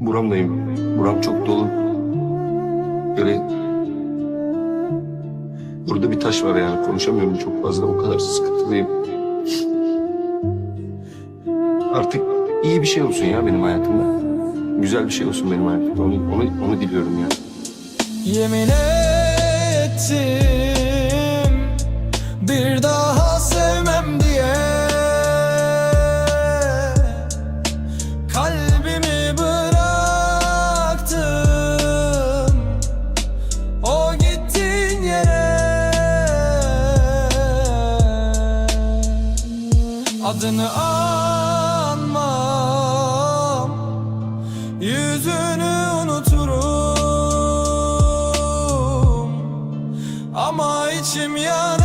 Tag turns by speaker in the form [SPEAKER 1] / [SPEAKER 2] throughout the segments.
[SPEAKER 1] buramdayım. Buram çok dolu. Böyle burada bir taş var yani konuşamıyorum çok fazla o kadar sıkıntılıyım. Artık iyi bir şey olsun ya benim hayatımda. Güzel bir şey olsun benim hayatımda. Onu, onu, onu diliyorum ya.
[SPEAKER 2] Yemin ettim Adını anmam. Yüzünü unuturum. Ama içim yanar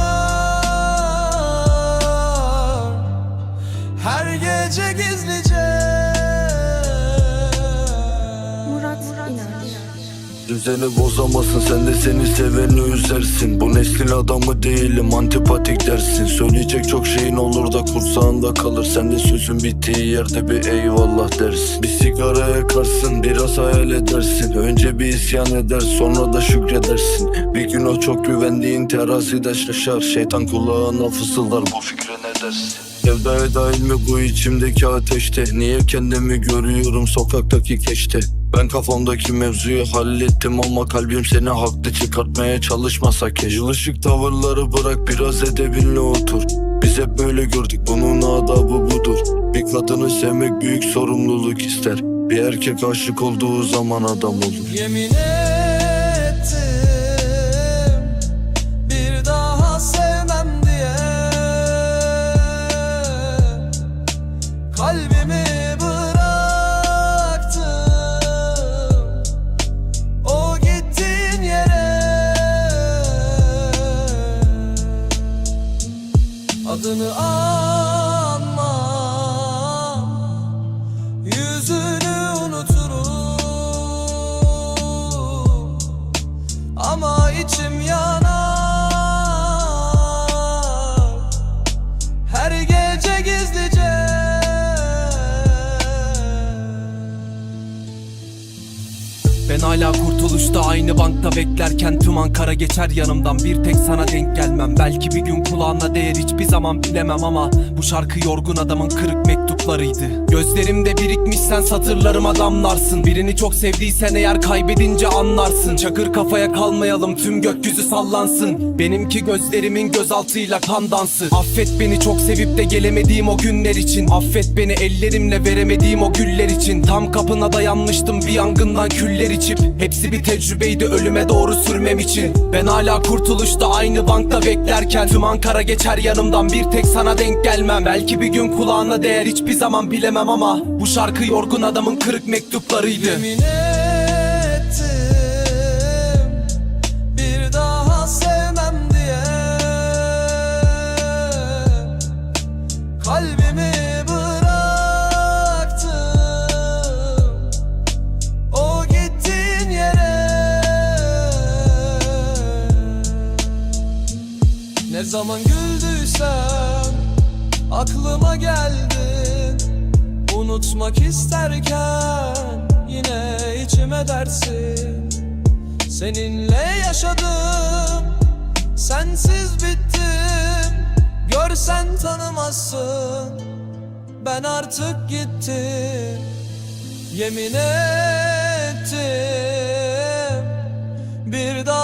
[SPEAKER 3] Düzeni bozamazsın sen de seni seveni üzersin. Bu neslin adamı değilim antipatik dersin. Söyleyecek çok şeyin olur da kursağında kalır. Sen de sözün bittiği yerde bir eyvallah dersin. Bir sigara yakarsın biraz hayal edersin. Önce bir isyan eder sonra da şükredersin. Bir gün o çok güvendiğin terazide şaşar. Şeytan kulağına fısıldar bu fikre ne dersin Sevdaya dahil mi bu içimdeki ateşte? Niye kendimi görüyorum sokaktaki keşte? Ben kafamdaki mevzuyu hallettim ama kalbim seni haklı çıkartmaya çalışmasa keşke. Yılışık tavırları bırak biraz edebinle otur. Biz hep böyle gördük bunun adabı budur. Bir kadını sevmek büyük sorumluluk ister. Bir erkek aşık olduğu zaman adam olur.
[SPEAKER 2] Yemin ettim Adını anmam. Yüzünü unuturum. Ama içim yanar
[SPEAKER 4] Ben hala kurtuluşta aynı bankta beklerken Tüm Ankara geçer yanımdan. Bir tek sana denk gelmem. Belki bir gün kulağına değer hiçbir zaman bilemem ama Bu şarkı yorgun adamın kırık mektuplarıydı. Gözlerimde birikmişsen satırlarıma damlarsın Birini çok sevdiysen eğer kaybedince anlarsın. Çakır kafaya kalmayalım tüm gökyüzü sallansın. Benimki gözlerimin gözaltıyla kan dansı. Affet beni çok sevip de gelemediğim o günler için. Affet beni ellerimle veremediğim o güller için. Tam kapına dayanmıştım bir yangından küller içip Hepsi bir tecrübeydi ölüme doğru sürmem için. Ben hala kurtuluşta aynı bankta beklerken Tüm Ankara geçer yanımdan bir tek sana denk gelmem. Belki bir gün kulağına değer hiçbir zaman bilemem ama Bu şarkı yorgun adamın kırık mektuplarıydı.
[SPEAKER 2] Yemin zaman güldüysem aklıma geldin. Unutmak isterken yine içime dersin. Seninle yaşadım, sensiz bittim. Görsen tanımazsın, ben artık gittim. Yemin ettim, bir daha